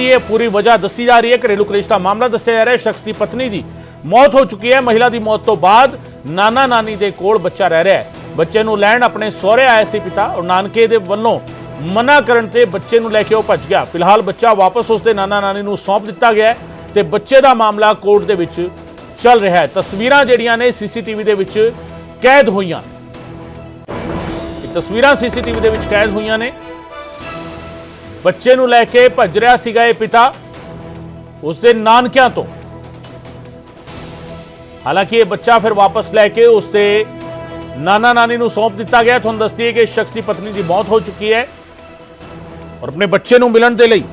ਦੀ ਇਹ ਪੂਰੀ ਵਜ੍ਹਾ ਦੱਸੀ ਜਾ ਰਹੀ ਹੈ। ਘਰੇਲੂ ਕਲੇਸ਼ ਦਾ ਮਾਮਲਾ ਦੱਸਿਆ ਜਾ ਰਿਹਾ ਹੈ। ਸ਼ਖਸ ਦੀ ਪਤਨੀ ਦੀ ਮੌਤ ਹੋ ਚੁੱਕੀ ਹੈ। ਮਹਿਲਾ ਦੀ ਮੌਤ ਤੋਂ ਬਾਅਦ ਨਾਨਾ ਨਾਨੀ ਦੇ ਕੋਲ ਬੱਚਾ ਰਹਿ ਰਿਹਾ ਹੈ। ਬੱਚੇ ਨੂੰ ਲੈਣ ਆਪਣੇ ਸਹੁਰੇ ਆਏ ਸੀ ਪਿਤਾ। ਔਰ ਨਾਨਕੇ ਦੇ ਵੱਲੋਂ ਮਨਾ ਕਰਨ ਤੇ ਬੱਚੇ ਨੂੰ ਲੈ ਕੇ ਉਹ ਭੱਜ ਗਿਆ। ਫਿਲਹਾਲ ਬੱਚਾ ਵਾਪਸ ਉਸਦੇ ਨਾਨਾ ਨਾਨੀ ਨੂੰ ਸੌਂਪ ਦਿੱਤਾ ਗਿਆ ਤੇ ਬੱਚੇ ਦਾ ਮਾਮਲਾ ਕੋਰਟ ਦੇ ਵਿੱਚ ਚੱਲ ਰਿਹਾ ਹੈ। ਤਸਵੀਰਾਂ ਜਿਹੜੀਆਂ ਨੇ ਸੀਸੀਟੀਵੀ ਦੇ ਵਿੱਚ ਕੈਦ ਹੋਈਆਂ ਇਹ ਤਸਵੀਰਾਂ ਸੀਸੀਟੀਵੀ ਦੇ ਵਿੱਚ ਕੈਦ ਹੋਈਆਂ ਨੇ। ਬੱਚੇ ਨੂੰ ਲੈ ਕੇ ਭੱਜ ਰਿਹਾ ਸੀਗਾ ਇਹ ਪਿਤਾ ਉਸਦੇ ਨਾਨਕਿਆਂ ਤੋਂ। ਹਾਲਾਂਕਿ ਇਹ ਬੱਚਾ ਫਿਰ ਵਾਪਸ ਲੈ ਕੇ ਉਸਦੇ ਨਾਨਾ ਨਾਨੀ ਨੂੰ ਸੌਂਪ ਦਿੱਤਾ ਗਿਆ। ਤੁਹਾਨੂੰ ਦੱਸਦੀ ਹੈ ਕਿ ਇਸ ਸ਼ਖਸ ਦੀ ਪਤਨੀ ਦੀ ਮੌਤ ਹੋ ਚੁੱਕੀ ਹੈ ਔਰ ਆਪਣੇ ਬੱਚੇ ਨੂੰ ਮਿਲਣ ਦੇ ਲਈ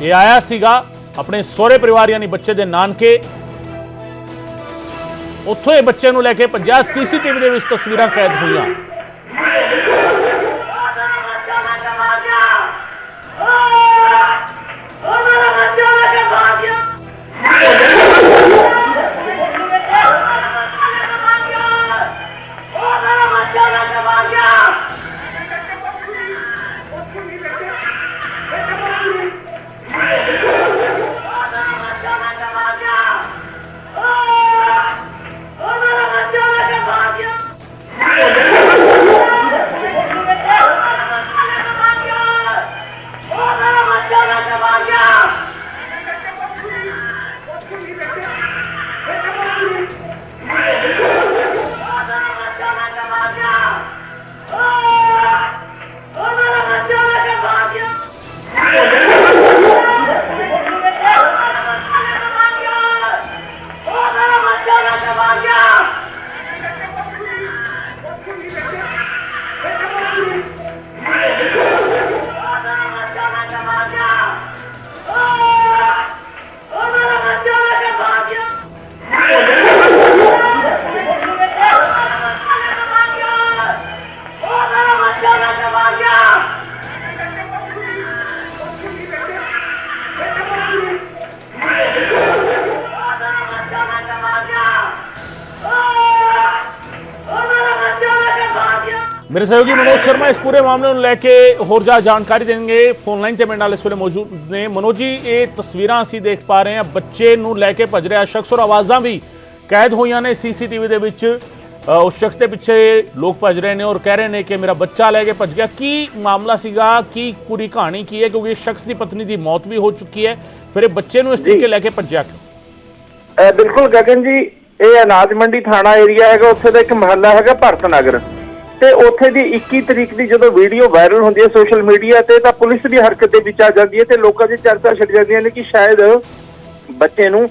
ਇਹ ਆਇਆ ਸੀਗਾ ਆਪਣੇ ਸਹੁਰੇ ਪਰਿਵਾਰ ਯਾਨੀ ਬੱਚੇ ਦੇ ਨਾਨਕੇ। ਉੱਥੋਂ ਇਹ ਬੱਚੇ ਨੂੰ ਲੈ ਕੇ ਭੱਜਿਆ। ਸੀਸੀਟੀਵੀ ਦੇ ਵਿੱਚ ਤਸਵੀਰਾਂ ਕੈਦ ਹੋਈਆਂ। ਮੇਰੇ ਸਹਿਯੋਗੀ ਮਨੋਜ ਸ਼ਰਮਾ ਇਸ ਪੂਰੇ ਮਾਮਲੇ ਨੂੰ ਲੈ ਕੇ ਹੋਰ ਜ਼ਿਆਦਾ ਜਾਣਕਾਰੀ ਦੇਣਗੇ ਫੋਨ ਲਾਈਨ ਤੇ ਮੇਰੇ ਨਾਲ ਇਸ ਵੇਲੇ ਮੌਜੂਦ ਨੇ ਮਨੋਜ ਜੀ ਇਹ ਤਸਵੀਰਾਂ ਅਸੀਂ ਦੇਖ ਪਾ ਰਹੇ ਹਾਂ ਬੱਚੇ ਨੂੰ ਲੈ ਕੇ ਭੱਜ ਰਿਹਾ ਸ਼ਖਸ ਔਰ ਆਵਾਜ਼ਾਂ ਵੀ ਕੈਦ ਹੋਈਆਂ ਨੇ ਸੀਸੀਟੀਵੀ ਦੇ ਵਿੱਚ ਉਸ ਸ਼ਖਸ ਦੇ ਪਿੱਛੇ ਲੋਕ ਭੱਜ ਰਹੇ ਨੇ ਔਰ ਕਹਿ ਰਹੇ ਨੇ ਕਿ ਮੇਰਾ ਬੱਚਾ ਲੈ ਕੇ ਭੱਜ ਗਿਆ ਕੀ ਮਾਮਲਾ ਸੀਗਾ ਕੀ ਪੂਰੀ ਕਹਾਣੀ ਕੀ ਹੈ ਕਿਉਂਕਿ ਇਸ ਸ਼ਖਸ ਦੀ ਪਤਨੀ ਦੀ ਮੌਤ ਵੀ ਹੋ ਚੁੱਕੀ ਹੈ ਫਿਰ ਇਹ ਬੱਚੇ ਨੂੰ ਇਸ ਤਰੀਕੇ ਲੈ ਕੇ ਭੱਜਿਆ ਕਿਉਂ ਬਿਲਕੁਲ ਗਗਨ ਜੀ ਇਹ ਅਨਾਜ ਮੰਡੀ ਥਾਣਾ ਏਰੀਆ ਹੈਗਾ ਉੱਥੇ ਦਾ ਇੱਕ ਮਹੱਲਾ ਹੈਗਾ ਭਰਤ ਨਗਰ ਤੇ ਉੱਥੇ ਦੀ 21 ਤਰੀਕ ਦੀ ਜਦੋਂ ਵੀਡੀਓ ਵਾਇਰਲ ਹੁੰਦੀ ਹੈ ਸੋਸ਼ਲ ਮੀਡੀਆ ਤੇ, ਤਾਂ ਪੁਲਿਸ ਵੀ ਹਰਕਤ ਦੇ ਵਿੱਚ ਆ ਜਾਂਦੀ ਹੈ ਤੇ ਲੋਕਾਂ ਦੀ ਚਰਚਾ ਛਿੜ ਜਾਂਦੀਆਂ ਨੇ ਕਿ ਸ਼ਾਇਦ ਬੱਚੇ ਨੂੰ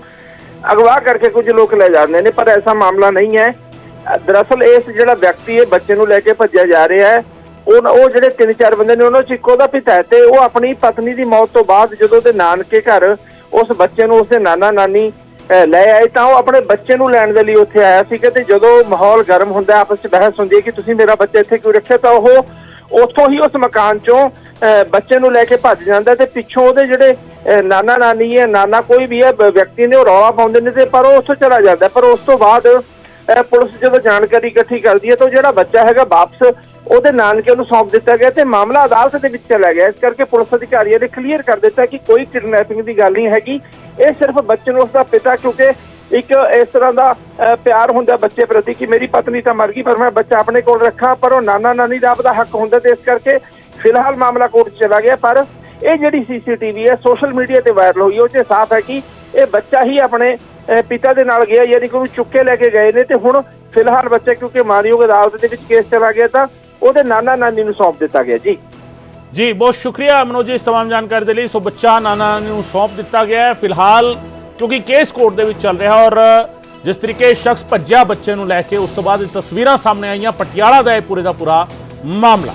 ਅਗਵਾ ਕਰਕੇ ਕੁਝ ਲੋਕ ਲੈ ਜਾਂਦੇ ਨੇ, ਪਰ ਐਸਾ ਮਾਮਲਾ ਨਹੀਂ ਹੈ। ਦਰਅਸਲ ਇਸ ਜਿਹੜਾ ਵਿਅਕਤੀ ਹੈ, ਬੱਚੇ ਨੂੰ ਲੈ ਕੇ ਭੱਜਿਆ ਜਾ ਰਿਹਾ ਹੈ। ਉਹ ਉਹ ਜਿਹੜੇ ਤਿੰਨ ਚਾਰ ਬੰਦੇ ਨੇ, ਉਹਨਾਂ ਚ ਇੱਕੋ ਦਾ ਪਿਤਾ ਹੈ ਤੇ ਉਹ ਆਪਣੀ ਪਤਨੀ ਦੀ ਮੌਤ ਤੋਂ ਬਾਅਦ ਜਦੋਂ ਉਹਦੇ ਨਾਨਕੇ ਘਰ, ਉਸ ਬੱਚੇ ਨੂੰ, ਉਸਦੇ ਨਾਨਾ ਨਾਨੀ ਲੈ ਆਏ ਤਾਂ ਉਹ ਆਪਣੇ ਬੱਚੇ ਨੂੰ ਲੈਣ ਦੇ ਲਈ ਉੱਥੇ ਆਇਆ ਸੀਗਾ ਤੇ ਜਦੋਂ ਮਾਹੌਲ ਗਰਮ ਹੁੰਦਾ ਆਪਸ ਵਿੱਚ ਬਹਿਸ ਹੁੰਦੀ ਹੈ ਕਿ ਤੁਸੀਂ ਮੇਰਾ ਬੱਚਾ ਇੱਥੇ ਕਿਉਂ ਰੱਖਿਆ? ਤਾਂ ਉਹ ਉੱਥੋਂ ਹੀ ਉਸ ਮਕਾਨ ਚੋਂ ਅਹ, ਬੱਚੇ ਨੂੰ ਲੈ ਕੇ ਭੱਜ ਜਾਂਦਾ ਤੇ ਪਿੱਛੋਂ ਉਹਦੇ ਜਿਹੜੇ ਅਹ, ਨਾਨਾ ਨਾਨੀ ਹੈ ਨਾਨਾ ਕੋਈ ਵੀ ਹੈ ਵਿਅਕਤੀ ਨੇ ਉਹ ਰੌਲਾ ਪਾਉਂਦੇ ਨੇ ਤੇ ਪਰ ਉਹ ਉੱਥੋਂ ਚਲਾ ਜਾਂਦਾ। ਪਰ ਉਸ ਤੋਂ ਬਾਅਦ ਅਹ, ਪੁਲਿਸ ਜਦੋਂ ਜਾਣਕਾਰੀ ਇਕੱਠੀ ਕਰਦੀ ਹੈ ਤਾਂ ਉਹ ਜਿਹੜਾ ਬੱਚਾ ਹੈਗਾ ਵਾਪਸ ਉਹਦੇ ਨਾਨਕੇ ਨੂੰ ਸੌਂਪ ਦਿੱਤਾ ਗਿਆ ਤੇ ਮਾਮਲਾ ਅਦਾਲਤ ਦੇ ਵਿੱਚ ਚਲਾ ਗਿਆ। ਇਸ ਕਰਕੇ ਪੁਲਿਸ ਅਧਿਕਾਰੀਆਂ ਨੇ ਕਲੀਅਰ ਕਰ ਦਿੱਤਾ ਕਿ ਕੋਈ ਕਿਡਨੈਪਿੰਗ ਦੀ ਗੱਲ ਨਹੀਂ ਹੈਗੀ। ਇਹ ਸਿਰਫ ਬੱਚੇ ਨੂੰ ਉਸਦਾ ਪਿਤਾ ਕਿਉਂਕਿ ਇੱਕ ਇਸ ਤਰ੍ਹਾਂ ਦਾ ਅਹ, ਪਿਆਰ ਹੁੰਦਾ ਬੱਚੇ ਪ੍ਰਤੀ ਕਿ ਮੇਰੀ ਪਤਨੀ ਤਾਂ ਮਰ ਗਈ ਪਰ ਮੈਂ ਬੱਚਾ ਆਪਣੇ ਕੋਲ ਰੱਖਾਂ ਪਰ ਉਹ ਨਾਨਾ ਨਾਨੀ ਦਾ ਆਪਦਾ ਹੱਕ ਹੁੰਦਾ ਤੇ ਇਸ ਕਰਕੇ ਫਿਲਹਾਲ ਮਾਮਲਾ ਕੋਰਟ ਚਲਾ ਗਿਆ। ਪਰ ਇਹ ਜਿਹੜੀ ਸੀਸੀਟੀਵੀ ਹੈ ਸੋਸ਼ਲ ਮੀਡੀਆ ਤੇ ਵਾਇਰਲ ਹੋਈ ਉਹ 'ਚ ਸਾਫ਼ ਹੈ ਕਿ ਇਹ ਬੱਚਾ ਹੀ ਆਪਣੇ ਅਹ, ਪਿਤਾ ਦੇ ਨਾਲ ਗਿਆ ਯਾਨੀ ਕਿ ਉਹਨੂੰ ਚੁੱਕੇ ਲੈ ਕੇ ਗਏ ਨੇ ਤੇ ਹੁਣ ਫਿਲਹਾਲ ਬੱਚਾ ਕਿਉਂਕਿ ਮਾਨਯੋਗ ਅਦਾਲਤ ਦੇ ਵਿੱਚ ਕੇਸ ਚਲਾ ਗਿਆ ਤਾਂ ਉਹਦੇ ਨਾਨਾ ਨਾਨੀ ਨੂੰ ਸੌਂਪ ਦਿੱਤਾ ਗਿਆ ਜੀ ਜੀ ਬਹੁਤ ਸ਼ੁਕਰੀਆ ਮਨੋਜ ਜੀ ਇਸ तमाम ਜਾਣਕਾਰੀ ਦੇ ਲਈ ਸੋ ਬੱਚਾ ਨਾਨਾ ਨੂੰ ਸੌਂਪ ਦਿੱਤਾ ਗਿਆ ਹੈ ਫਿਲਹਾਲ ਕਿਉਂਕਿ ਕੇਸ ਕੋਰਟ ਦੇ ਵਿੱਚ ਚੱਲ ਰਿਹਾ ਔਰ ਜਿਸ ਤਰੀਕੇ ਸ਼ਖਸ ਭੱਜਿਆ ਬੱਚੇ ਨੂੰ ਲੈ ਕੇ ਉਸ ਤੋਂ ਬਾਅਦ ਇਹ ਤਸਵੀਰਾਂ ਸਾਹਮਣੇ ਆਈਆਂ ਪਟਿਆਲਾ ਦਾ ਇਹ ਪੂਰੇ ਦਾ ਪੂਰਾ ਮਾਮਲਾ